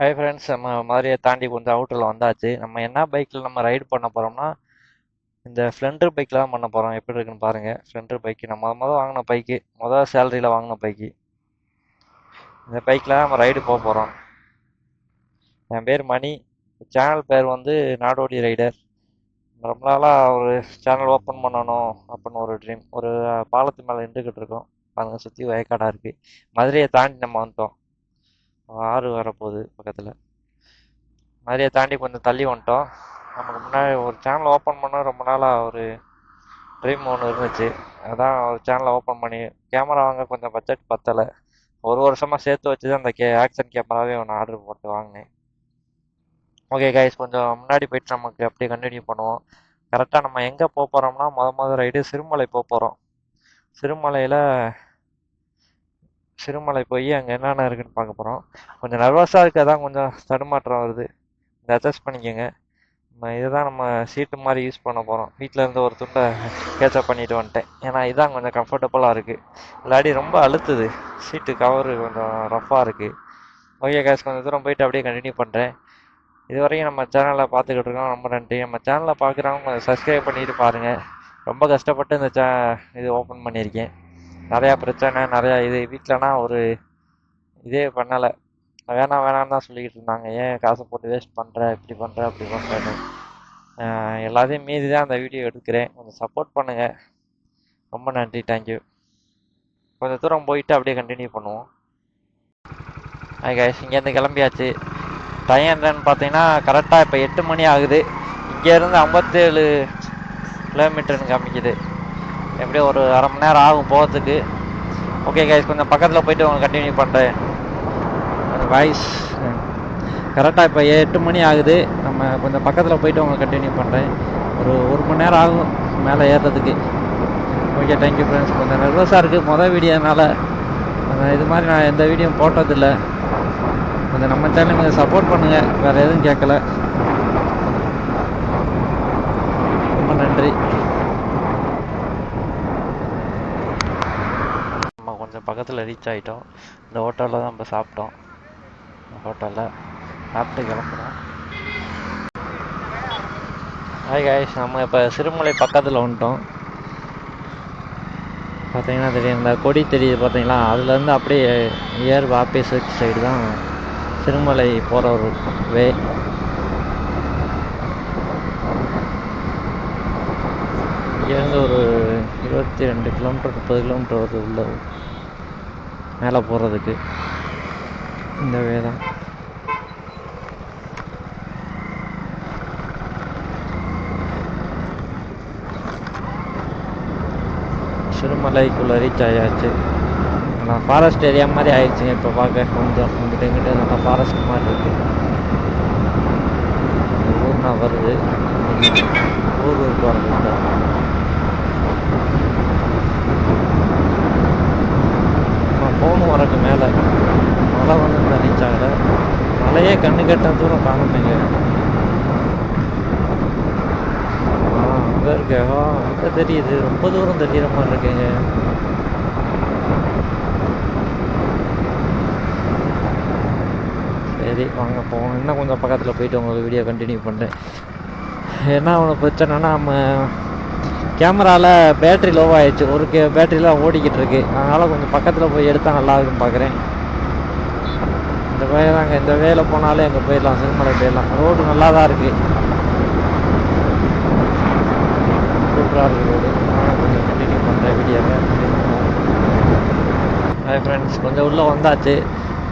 Hi friends நம்ம மாதிரியை தாண்டி கொஞ்சம் அவுட்டரில் வந்தாச்சு. நம்ம என்ன பைக்கில் நம்ம ரைடு பண்ண போகிறோம்னா இந்த ஸ்ப்ளெண்டர் பைக்கில் தான் பண்ண போகிறோம் எப்படி இருக்குன்னு பாருங்கள் ஸ்ப்ளெண்டர் பைக்கு நம்ம முத வாங்கின பைக்கு மொதல் சேலரியில் வாங்கின பைக்கு இந்த பைக்கில் தான் நம்ம ரைடு போக போகிறோம் என் பேர் மணி. சேனல் பேர் வந்து நாடோடி ரைடர் ரொம்ப நாளாக ஒரு சேனல் ஓப்பன் பண்ணணும் அப்படின்னு ஒரு ட்ரீம் ஒரு பாலத்து மேலே நின்றுக்கிட்டு இருக்கோம். பாருங்கள் சுற்றி வயக்காடாக இருக்குது மதுரையை தாண்டி நம்ம வந்துட்டோம். ஆறு வரப்போகுது பக்கத்தில். மதுரையை தாண்டி கொஞ்சம் தள்ளி வந்துட்டோம். நமக்கு முன்னாடி ஒரு சேனல் ஓப்பன் பண்ண ரொம்ப நாளாக ஒரு ட்ரீம் ஒன்று இருந்துச்சு. அதான் ஒரு சேனலை ஓப்பன் பண்ணி கேமரா வாங்க கொஞ்சம் பட்ஜெட் பத்தலை. ஒரு வருஷமாக சேர்த்து வச்சு தான் அந்த கே ஆக்ஷன் கேமராவே ஒன்று ஆர்டர் போட்டு வாங்கினேன். ஓகே கைஸ் கொஞ்சம் முன்னாடி போயிட்டு நமக்கு அப்படியே கண்டினியூ பண்ணுவோம். கரெக்டாக நம்ம எங்கே போக போகிறோம்னா முத முத ரைடு சிறுமலை போக போகிறோம் சிறுமலையில் சிறுமலை போய் அங்கே என்னென்ன இருக்குன்னு பார்க்க போகிறோம் கொஞ்சம் நர்வஸாக இருக்குது தான் கொஞ்சம் தடுமாற்றம் வருது. இந்த அட்ஜஸ்ட் பண்ணிக்கோங்க. நம்ம இதுதான் நம்ம சீட்டு மாதிரி யூஸ் பண்ண போகிறோம் வீட்டில் இருந்து ஒரு துண்டை கேட்சப் பண்ணிட்டு வந்துட்டேன். ஏன்னா இதுதான் கொஞ்சம் கம்ஃபர்டபுளாக இருக்குது இல்லாட்டி ரொம்ப அழுத்துது. சீட்டு கவரு கொஞ்சம் ரஃப்பாக இருக்குது ஓகே கேஸ் கொஞ்சம் தூரம் போயிட்டு அப்படியே கண்டினியூ பண்ணுறேன் இதுவரையும் நம்ம சேனலில் பார்த்துக்கிட்டு இருக்கோம். ரொம்ப நன்றி. நம்ம சேனலை பார்க்குறவங்க கொஞ்சம் சப்ஸ்கிரைப் பண்ணிட்டு பாருங்கள் ரொம்ப கஷ்டப்பட்டு இந்த சே இது ஓப்பன் பண்ணியிருக்கேன். நிறையா பிரச்சனை நிறையா இது. வீட்டிலனா ஒரு இதே பண்ணலை. வேணாம் வேணாம்னு தான் சொல்லிக்கிட்டு இருந்தாங்க. ஏன் காசை போட்டு வேஸ்ட் பண்ணுற இப்படி பண்ணுற அப்படி பண்ணுறேன்னு எல்லாத்தையும் மீறி தான் அந்த வீடியோ எடுக்கிறேன். கொஞ்சம் சப்போர்ட் பண்ணுங்கள் ரொம்ப நன்றி. தேங்க்யூ கொஞ்சம் தூரம் போயிட்டு அப்படியே கண்டினியூ பண்ணுவோம். ஹாய் கைஸ் இங்கேருந்து கிளம்பியாச்சு. டைம் என்னன்னு பார்த்தீங்கன்னா கரெக்டாக இப்போ எட்டு மணி ஆகுது. இங்கேருந்து ஐம்பத்தேழு கிலோமீட்டர்னு காமிக்குது. எப்படியும் ஒரு அரை மணி நேரம் ஆகும் போகிறதுக்கு ஓகே கைஸ் கொஞ்சம் பக்கத்தில் போயிட்டு அவங்க கண்டினியூ பண்ணுறேன் வாய்ஸ் கரெக்டாக இப்போ எட்டு மணி ஆகுது. நம்ம கொஞ்சம் பக்கத்தில் போயிட்டு அவங்க கண்டினியூ பண்ணுறேன் ஒரு ஒரு மணி நேரம் ஆகும் மேலே ஏறுறதுக்கு. ஓகே தேங்க்யூ ஃப்ரெண்ட்ஸ் கொஞ்சம் நர்வஸாக இருக்குது மொதல் வீடியோனால இது மாதிரி நான் எந்த வீடியோ போட்டதில்லை. கொஞ்சம் நம்ம சேனல் கொஞ்சம் சப்போர்ட் பண்ணுங்கள் வேறு எதுவும் கேட்கல ரொம்ப நன்றி நம்ம கொஞ்சம் பக்கத்தில் ரீச் ஆகிட்டோம் இந்த ஹோட்டலில் தான் நம்ம சாப்பிட்டோம். ஹோட்டலில் சாப்பிட்டு கிளம்புறோம். ஹாய் காய்ஸ் நம்ம இப்போ சிறுமலை பக்கத்தில் வந்துட்டோம். பார்த்தீங்கன்னா தெரியும் இந்த கொடி தெரியுது பார்த்தீங்களா அதுலேருந்து அப்படியே ஏர் ஆப்போசிட் சைடு தான் சிறுமலை போகிற ஒரு வே இங்கேருந்து ஒரு இருபத்தி ரெண்டு கிலோமீட்டர் முப்பது கிலோமீட்டர் வருது உள்ள. மேலே போகிறதுக்கு இந்த வே தான். சிறுமலைக்குள்ளே ரீச் ஆயாச்சு. ஆனால் ஃபாரஸ்ட் ஏரியா மாதிரி ஆயிடுச்சுங்க இப்போ பார்க்க. கொஞ்சம் இங்கிட்ட இங்கிட்ட நல்லா ஃபாரஸ்ட் மாதிரி இருக்கு. ஊர்னா வருது. ஊர் ஊருக்கு வரது நம்ம போகணும் வரக்கு மேலே மழை வந்து ரீச் ஆகலை கேட்டால் தூரம் காண தூரம் அங்கே இருக்கா. அங்கே தெரியுது. ரொம்ப தூரம் தெரியுற மாதிரி இருக்குங்க. சரி வாங்க போவோம். இன்னும் கொஞ்சம் பக்கத்தில் போயிட்டு உங்களுக்கு வீடியோ கண்டினியூ பண்ணுறேன் என்ன ஒன்று பிரச்சனைனா நம்ம கேமராவில் பேட்ரி லோவாகிடுச்சு ஒரு கே பேட்டரியில் ஓடிக்கிட்டு இருக்கு. அதனால் கொஞ்சம் பக்கத்தில் போய் எடுத்தால் நல்லா இருக்குன்னு பார்க்குறேன் இந்த இந்த வேலை போனாலே அங்கே போயிடலாம். சிறுமலை போயிடலாம். ரோடு நல்லா தான் இருக்குது சூப்பராக இருக்குது ரோடு. நான் கொஞ்சம் கண்டினியூ பண்ணுறேன் வீடியோவை. ஹாய் ஃப்ரெண்ட்ஸ் கொஞ்சம் உள்ளே வந்தாச்சு.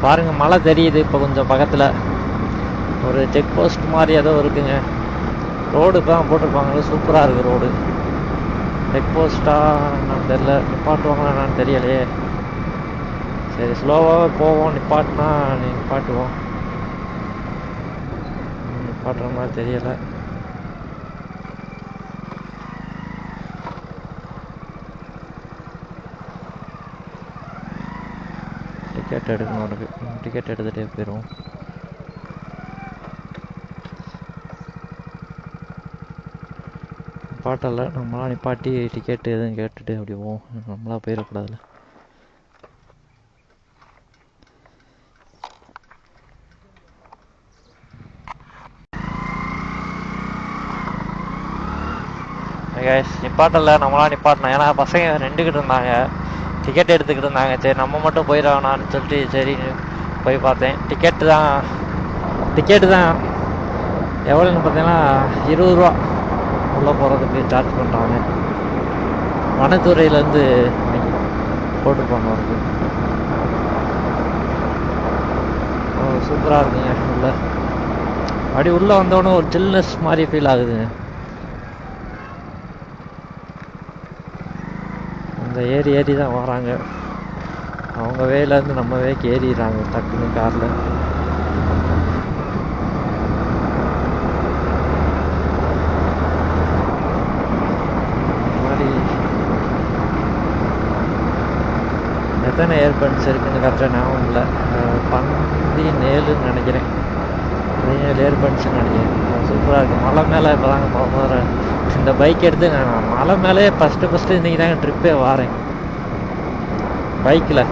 பாருங்கள் மழை தெரியுது இப்போ கொஞ்சம் பக்கத்தில். ஒரு செக் போஸ்ட் மாதிரி ஏதோ இருக்குங்க. ரோடு இப்போ தான் போட்டிருப்பாங்க சூப்பராக இருக்குது ரோடு செக் போஸ்ட்டாக என்னன்னு தெரில நிப்பாட்டுவாங்களா என்னன்னு தெரியலையே. சரி ஸ்லோவாகவே போவோம் நிப்பாட்டினா நிப்பாட்டுவோம் நிப்பாட்டுற மாதிரி தெரியலை. டிக்கெட் எடுக்கணும் உனக்கு. டிக்கெட் எடுத்துகிட்டே போயிடுவோம். நிப்பாட்டல. நம்மளாம் நிப்பாட்டி டிக்கெட்டு எதுவும் கேட்டுட்டு அப்படி போவோம். நம்மளா போயிடக்கூடாதுல்ல கைஸ் நிப்பாட்டல நம்மளாம் நிப்பாட்டணும். ஏன்னா பசங்க நின்றுக்கிட்டு இருந்தாங்க. டிக்கெட் எடுத்துக்கிட்டு இருந்தாங்க. சரி நம்ம மட்டும் போயிடலாம்னு சொல்லிட்டு சரி போய் பார்த்தேன். டிக்கெட்டு தான் டிக்கெட்டு தான் எவ்வளோன்னு பார்த்தீங்கன்னா இருபது ரூபா உள்ளே போகிறதுக்கு சார்ஜ் பண்ணுறாங்க வனத்துறையிலேருந்து போட்டு போனவருக்கு சூப்பராக இருக்குங்க உள்ள. அப்படி உள்ளே வந்தோடனே ஒரு ஜில்னஸ் மாதிரி ஃபீல் ஆகுதுங்க. அந்த ஏறி ஏறி தான் வராங்க. அவங்க வேலேருந்து நம்ம வேக்கு ஏறிடுறாங்க டக்குன்னு காரில். மாதிரி எத்தனை ஏர்பன்ஸ் இருக்குன்னு கரெக்டாக ஞாபகம் இல்லை. பதினேழுன்னு நினைக்கிறேன். பதினேழு ஏர்பன்ஸ்னு நினைக்கிறேன் சூப்பராக இருக்குது மலை மேலே இப்போ தாங்க போக போகிறேன் இந்த பைக் எடுத்து நான் மலை மேலே ஃபஸ்ட்டு ஃபஸ்ட்டு இன்றைக்கி தாங்க ட்ரிப்பே வாரேன். பைக்கில்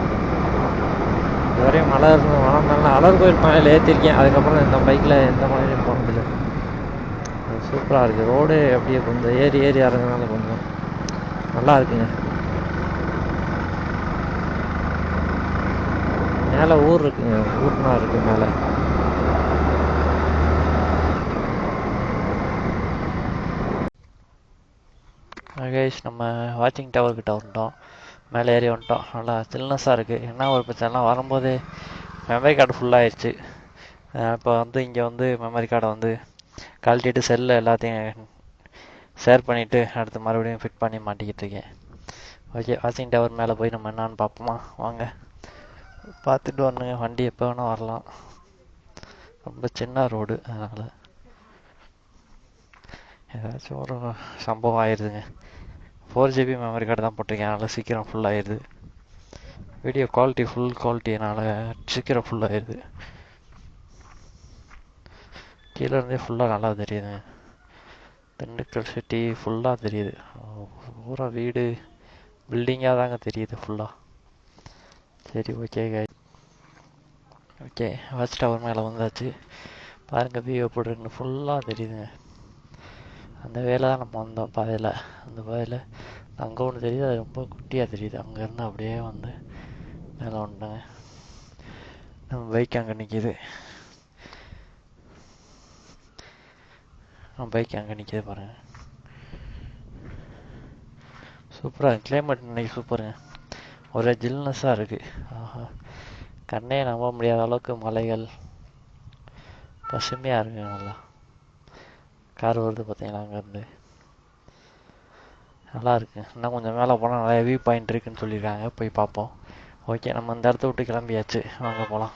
இதுவரையும் மலை இருந்தது மலை மேலே அலர் கோயில் மலையில் ஏற்றிருக்கேன் அதுக்கப்புறம் இந்த பைக்கில் எந்த மலையிலையும் போனதில்லை சூப்பராக இருக்குது ரோடு அப்படியே கொஞ்சம் ஏறி ஏறி இறங்குனால கொஞ்சம் நல்லா இருக்குங்க. மேலே ஊர் இருக்குங்க. ஊர்னா இருக்குது மேலே. கைஸ் நம்ம வாட்சிங் டவர் கிட்ட வந்துட்டோம். மேலே ஏறி வந்துட்டோம். நல்லா சில்னஸாக இருக்குது என்ன ஒரு பிரச்சனைலாம் வரும்போது மெமரி கார்டு ஃபுல்லாகிடுச்சு இப்போ வந்து இங்கே வந்து மெமரி கார்டை வந்து கழட்டிட்டு செல்லில் எல்லாத்தையும் ஷேர் பண்ணிவிட்டு அடுத்து மறுபடியும் ஃபிட் பண்ணி மாட்டிக்கிட்டு இருக்கேன். ஓகே வாட்சிங் டவர் மேலே போய் நம்ம என்னான்னு பார்ப்போமா? வாங்க. பார்த்துட்டு வரணுங்க. வண்டி எப்போ வேணால் வரலாம். ரொம்ப சின்ன ரோடு அதனால். ஏதாச்சும் ஒரு சம்பவம் ஆயிடுதுங்க ஃபோர் ஜிபி மெமரி கார்டு தான் போட்டிருக்கேன். அதனால் சீக்கிரம் ஃபுல் ஆயிடுது வீடியோ குவாலிட்டி ஃபுல் குவாலிட்டினால சீக்கிரம் ஃபுல் ஆயிடுது கீழே இருந்தே ஃபுல்லாக நல்லா தெரியுதுங்க திண்டுக்கல் சிட்டி ஃபுல்லாக தெரியுது. பூரா வீடு பில்டிங்காக தாங்க தெரியுது ஃபுல்லாக சரி ஓகே கை ஓகே வாட்ச் டவர் மேலே வந்தாச்சு. பாருங்கள் வியூ எப்படி இருக்குன்னு. ஃபுல்லாக தெரியுதுங்க. அந்த வேலை தான் நம்ம வந்தோம் பாதையில். அந்த பாதையில் அங்கே ஒன்று தெரியுது அது ரொம்ப குட்டியாக தெரியுது. அங்கேருந்து அப்படியே வந்து மேலே வந்துட்டாங்க. நம்ம பைக் அங்கே நிற்கிது பைக் அங்கே நிற்கிது பாருங்கள் சூப்பராக கிளைமேட் இன்னைக்கு சூப்பருங்க ஒரே ஜில்னஸாக இருக்குது ஆஹா. கண்ணே நம்ப முடியாத அளவுக்கு மலைகள் பசுமையாக இருக்குங்க நல்லா. கார் வருது பார்த்தீங்களா அங்கேருந்து? நல்லாயிருக்கு இன்னும் கொஞ்சம் மேலே போனால் நிறைய வியூ பாயிண்ட் இருக்குன்னு சொல்லியிருக்காங்க. போய் பார்ப்போம். ஓகே நம்ம இந்த இடத்த விட்டு கிளம்பியாச்சு. வாங்க போகலாம்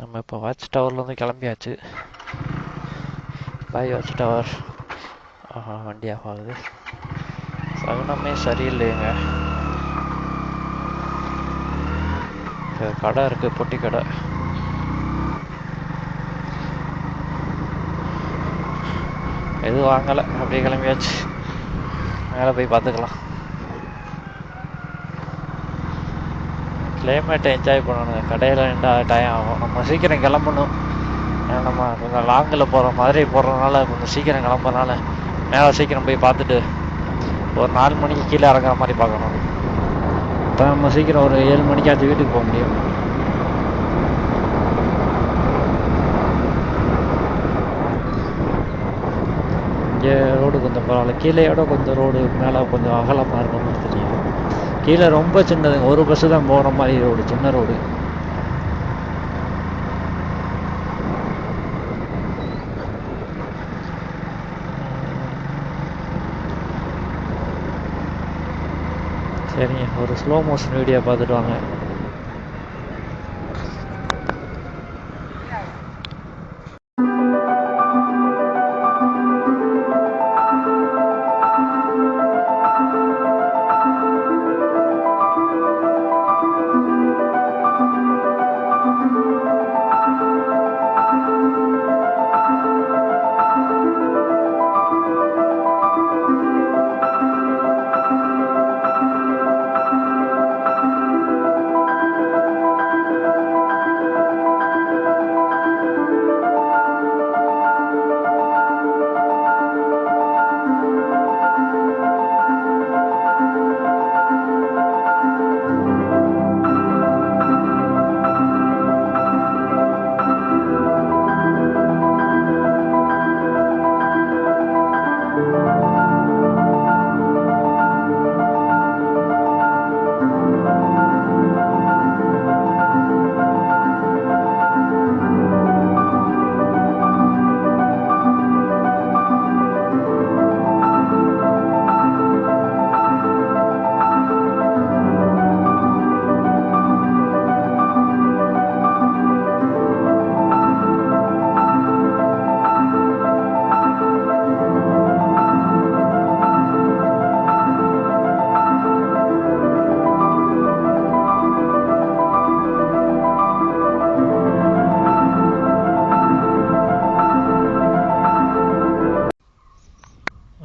நம்ம இப்போ வாட்ச் டவர்லேருந்து கிளம்பியாச்சு. பாய் வாட்ச் டவர் ஆஹா வண்டி ஆஃப் ஆகுது. சகுனமே சரியில்லைங்க இங்க கடை இருக்குது பொட்டி கடை. எதுவும் வாங்கலை. அப்படியே கிளம்பியாச்சு. மேலே போய் பார்த்துக்கலாம். கிளைமேட்டை என்ஜாய் பண்ணணுங்க. கடையில் ரெண்டாவது டைம் ஆகும். நம்ம சீக்கிரம் கிளம்பணும். ஏன்னா நம்ம கொஞ்சம் லாங்கில் போகிற மாதிரி போடுறதுனால கொஞ்சம் சீக்கிரம் கிளம்புறதுனால மேலே சீக்கிரம் போய் பார்த்துட்டு ஒரு நாலு மணிக்கு கீழே இறங்குற மாதிரி பார்க்கணும். அப்போ நம்ம சீக்கிரம் ஒரு ஏழு மணிக்காச்சும் வீட்டுக்கு போக முடியும். இங்கே ரோடு கொஞ்சம் பரவாயில்ல. கீழேயோட கொஞ்சம் ரோடு மேலே கொஞ்சம் அகலமாக இருக்கிற மாதிரி தெரியும். கீழே ரொம்ப சின்னதுங்க. ஒரு பஸ்ஸு தான் போகிற மாதிரி ரோடு சின்ன ரோடு. சரிங்க. ஒரு ஸ்லோ மோஷன் வீடியோ பார்த்துட்டு வாங்க.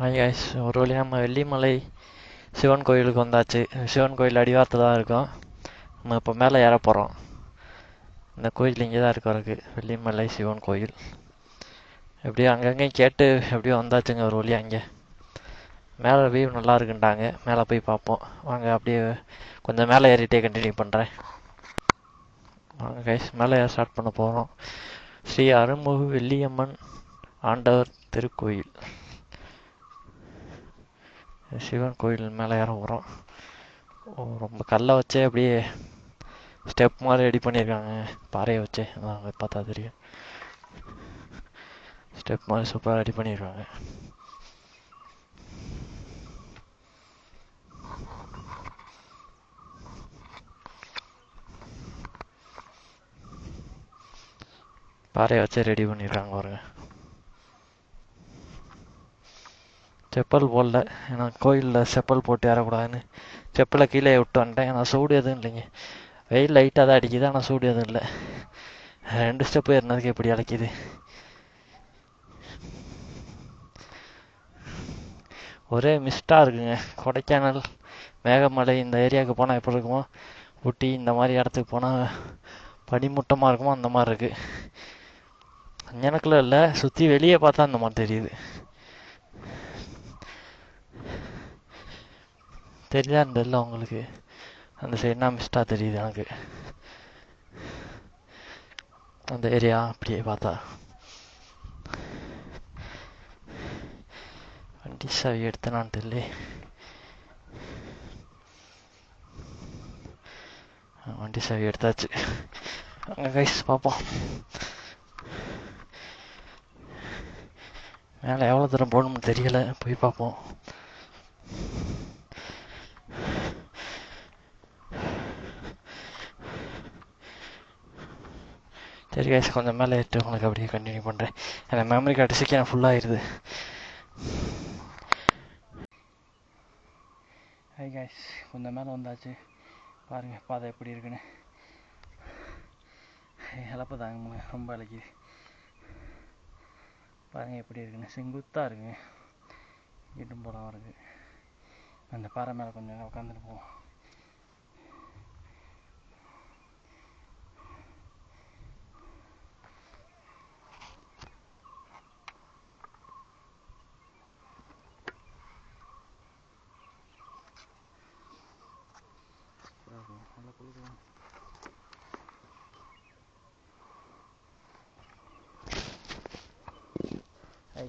கைஸ் ஒரு வழி நம்ம வெள்ளிமலை சிவன் கோயிலுக்கு வந்தாச்சு. சிவன் கோயில் அடிவாரத்தில் தான் இருக்கோம். நம்ம இப்போ மேலே ஏற போகிறோம் இந்த கோயில் இங்கே தான் இருக்கு இருக்கு வெள்ளிமலை சிவன் கோயில். எப்படியோ அங்கங்கேயும் கேட்டு எப்படியோ வந்தாச்சுங்க ஒரு வழியாக அங்கே. மேலே வியூ நல்லா இருக்குன்ட்டாங்க மேலே போய் பார்ப்போம். வாங்க அப்படியே கொஞ்சம் மேலே ஏறிட்டே கண்டினியூ பண்ணுறேன் வாங்க கைஸ் மேலே ஏற ஸ்டார்ட் பண்ண போகிறோம் ஸ்ரீ அருள்மிகு வெள்ளியம்மன் ஆண்டவர் திருக்கோயில். சிவன் கோயில் மேலே ஏற வரும் ரொம்ப கல்லை வச்சே அப்படியே ஸ்டெப் மாதிரி ரெடி பண்ணியிருக்காங்க. பாறையை வச்சே. அங்கே பார்த்தா தெரியும். ஸ்டெப் மாதிரி சூப்பராக ரெடி பண்ணியிருக்காங்க. பாறையை வச்சு ரெடி பண்ணியிருக்காங்க ஒரு செப்பல் போடல. ஏன்னா கோயிலில் செப்பல் போட்டு ஏறக்கூடாதுன்னு. செப்பலை கீழே விட்டு வந்துட்டேன். ஏன்னா சூடு எதுவும் இல்லைங்க. வெயில் லைட்டாக தான் அடிக்குது. ஆனால் சூடு எதுவும் இல்லை. ரெண்டு ஸ்டெப்பு ஏறினதுக்கு எப்படி அழைக்குது ஒரே மிஸ்டாக இருக்குங்க. கொடைக்கானல் மேகமலை இந்த ஏரியாவுக்கு போனால் எப்படி இருக்குமோ ஊட்டி இந்த மாதிரி இடத்துக்கு போனால் பனிமூட்டமாக இருக்குமோ அந்த மாதிரி இருக்குது எனக்குள்ள இல்லை. சுற்றி வெளியே பார்த்தா அந்த மாதிரி தெரியுது. தெரியுதா தெரியல உங்களுக்கு. அந்த சைடுனா மிஸ்டாக தெரியுது எனக்கு. அந்த ஏரியா அப்படியே பார்த்தா. வண்டி சாவி எடுத்தனான்னு தெரியல. வண்டி சாவி எடுத்தாச்சு. அங்கே கைஸ் பார்ப்போம். மேலே எவ்வளோ தூரம் போகணும்னு தெரியலை. போய் பார்ப்போம். சரி கைஸ் கொஞ்சம் மேலே ஏற்று உங்களுக்கு அப்படியே கண்டினியூ பண்ணுறேன் எனக்கு மெமரி கார்டு சீக்கிரம் ஃபுல்லாகிடுது ஹை கைஸ் கொஞ்சம் மேலே வந்தாச்சு. பாருங்கள் பாதை எப்படி இருக்குன்னு. இழப்பு தாங்க ரொம்ப இலக்கிது பாருங்கள் எப்படி இருக்குன்னு. செங்குத்தாக இருக்குங்க. இட்டும் போலாம் இருக்கு அந்த பாறை மேலே கொஞ்சம் நேரம் உட்காந்துட்டு போவோம்.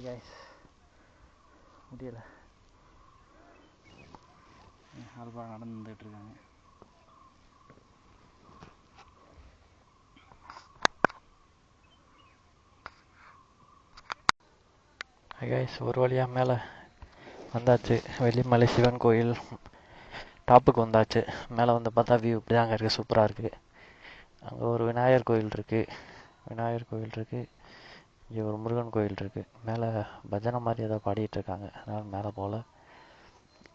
கைஸ் முடியல அல்பா eh, நடந்து இருக்காங்க கைஸ் ஒரு வழியாக மேலே வந்தாச்சு. வெள்ளிமலை சிவன் கோயில் டாப்புக்கு வந்தாச்சு. மேலே வந்து பார்த்தா வியூ இப்படி தாங்க இருக்குது சூப்பராக இருக்குது அங்கே ஒரு விநாயகர் கோயில் இருக்குது விநாயகர் கோயில் இருக்குது இங்கே ஒரு முருகன் கோயில் இருக்குது மேலே பஜனை மாதிரி ஏதோ பாடிட்டு இருக்காங்க. அதனால் மேலே போகல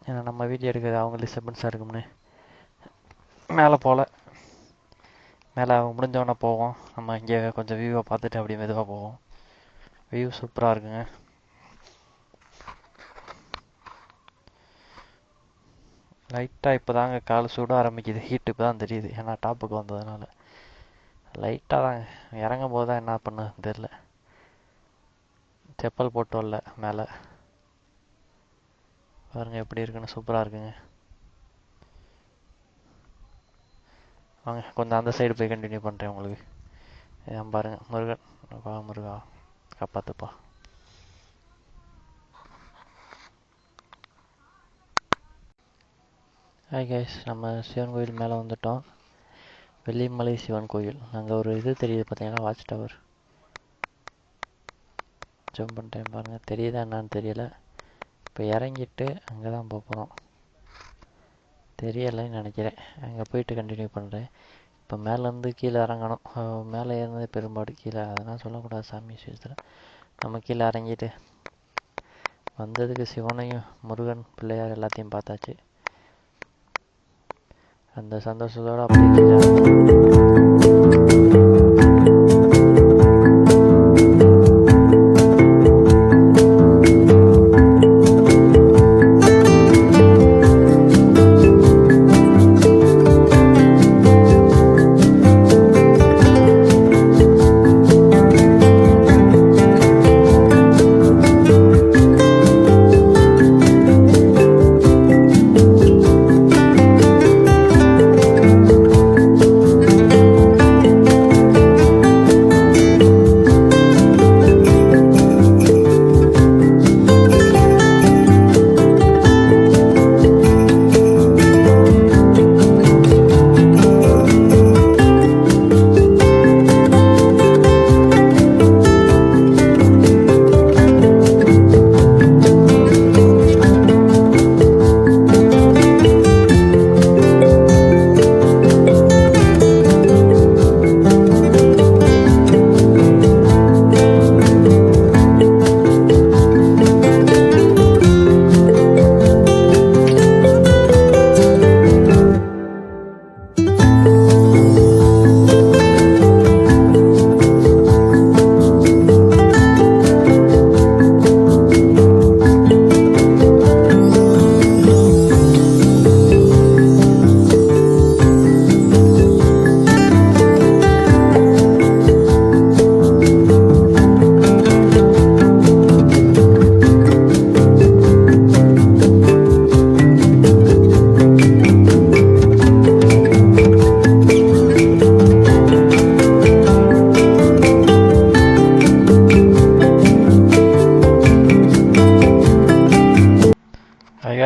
ஏன்னா நம்ம வீட்டில் இருக்கிறது அவங்க டிஸ்டர்பன்ஸாக இருக்கும்னு. மேலே போகல மேலே அவங்க முடிஞ்சவொடனே போவோம். நம்ம இங்கே கொஞ்சம் வியூவை பார்த்துட்டு அப்படியே மெதுவாக போவோம். வியூ சூப்பராக இருக்குங்க. லைட்டாக இப்போ தாங்க கால் சூட ஆரம்பிக்குது. ஹீட் இப்போ தான் தெரியுது. ஏன்னா டாப்புக்கு வந்ததுனால. லைட்டாக தாங்க. இறங்கும் போது தான் என்ன பண்ணுன்னு தெரில செப்பல் போட்டு வரல மேலே. பாருங்க எப்படி இருக்குன்னு சூப்பராக இருக்குங்க. வாங்க கொஞ்சம் அந்த சைடு போய் கண்டினியூ பண்ணுறேன் உங்களுக்கு. ஏன் பாருங்க முருகன். வா முருகா. காப்பாத்துப்பா. ஹாய் கைஸ் நம்ம சிவன் கோயில் மேலே வந்துட்டோம். வெள்ளிமலை சிவன் கோயில். அங்கே ஒரு இது தெரியுது பார்த்தீங்கன்னா வாட்ச் டவர் ஜம்ப் பண்ணிட்டேன் பாருங்கள் தெரியுதா என்னன்னு தெரியல. இப்போ இறங்கிட்டு அங்கே தான் போக போகிறோம் தெரியலைன்னு நினைக்கிறேன். அங்கே போயிட்டு கண்டினியூ பண்ணுறேன் இப்போ மேலேருந்து கீழே இறங்கணும். மேலே ஏறினது பெரும்பாடு கீழே. அதெல்லாம் சொல்லக்கூடாது சாமி விஷயத்தில். நம்ம கீழே இறங்கிட்டு வந்ததுக்கு சிவனையும் முருகன் பிள்ளையார் எல்லாத்தையும் பார்த்தாச்சு. அந்த சந்தோஷத்தோடு அப்படியே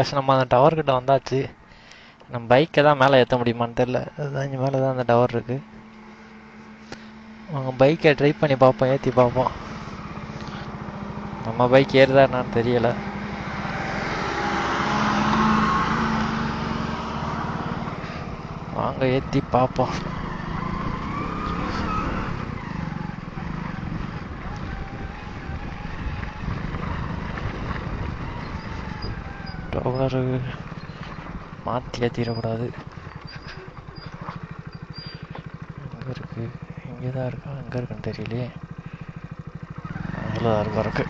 கேஷ் நம்ம அந்த டவர் கிட்ட வந்தாச்சு. நம்ம பைக்கை தான் மேலே ஏற்ற முடியுமான்னு தெரில அதுதான் இங்கே மேலே தான் அந்த டவர் இருக்கு. அவங்க பைக்கை ட்ரை பண்ணி பார்ப்போம் ஏற்றி பார்ப்போம். நம்ம பைக் ஏறுதா என்னான்னு தெரியல. வாங்க ஏற்றி பார்ப்போம். டவரு மாற்றி ஏற்றிடக்கூடாது எங்கே இருக்குது இங்கே தான் இருக்கா? எங்கே இருக்குன்னு தெரியலையே. அதில் தான் இருக்கும் இருக்கு.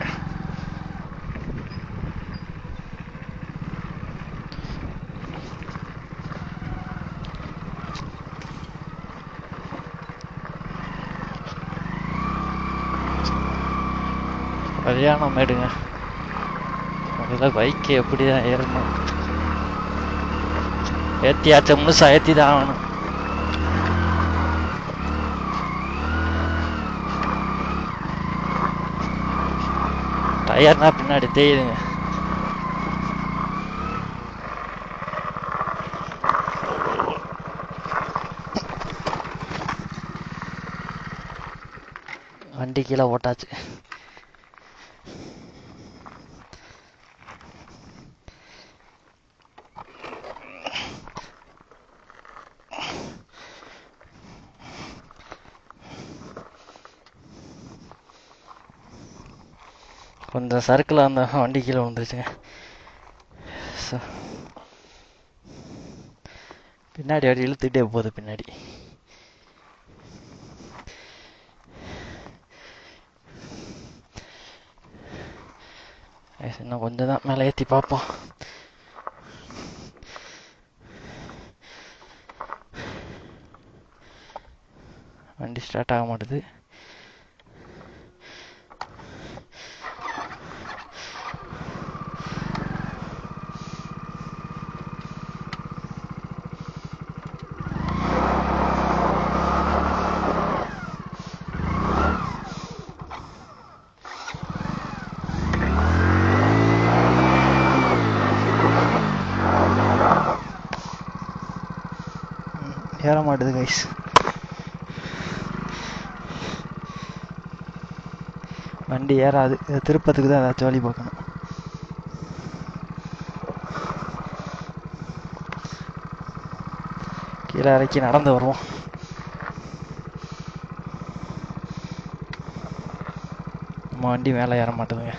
கல்யாணம் மேடுங்க அதில் பைக்கு எப்படி தான் ஏறணும்? ஏற்றியாச்சும் முழுசா ஏற்றி தான் ஆகணும். டயர்னா பின்னாடி தெரியுதுங்க வண்டி கீழே ஓட்டாச்சு. அந்த சறுக்கில் அந்த வண்டி கீழே விழுந்துருச்சுங்க. ஸோ பின்னாடி வண்டி இழுத்துக்கிட்டே போகுது பின்னாடி. இன்னும் கொஞ்சம் தான் மேலே ஏற்றி பார்ப்போம். வண்டி ஸ்டார்ட் ஆக மாட்டுது. ஏற மாட்டுது கைஸ் வண்டி ஏறாது. இதை திருப்பத்துக்கு தான் ஏதாச்சும் வழி பார்க்கணும். கீழே இறக்கி நடந்து வருவோம். நம்ம வண்டி மேலே ஏற மாட்டேதுங்க.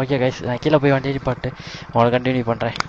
ஓகே கைஸ் நான் கீழே போய் வண்டி நிப்பாட்டு. உங்களை கண்டினியூ பண்ணுறேன்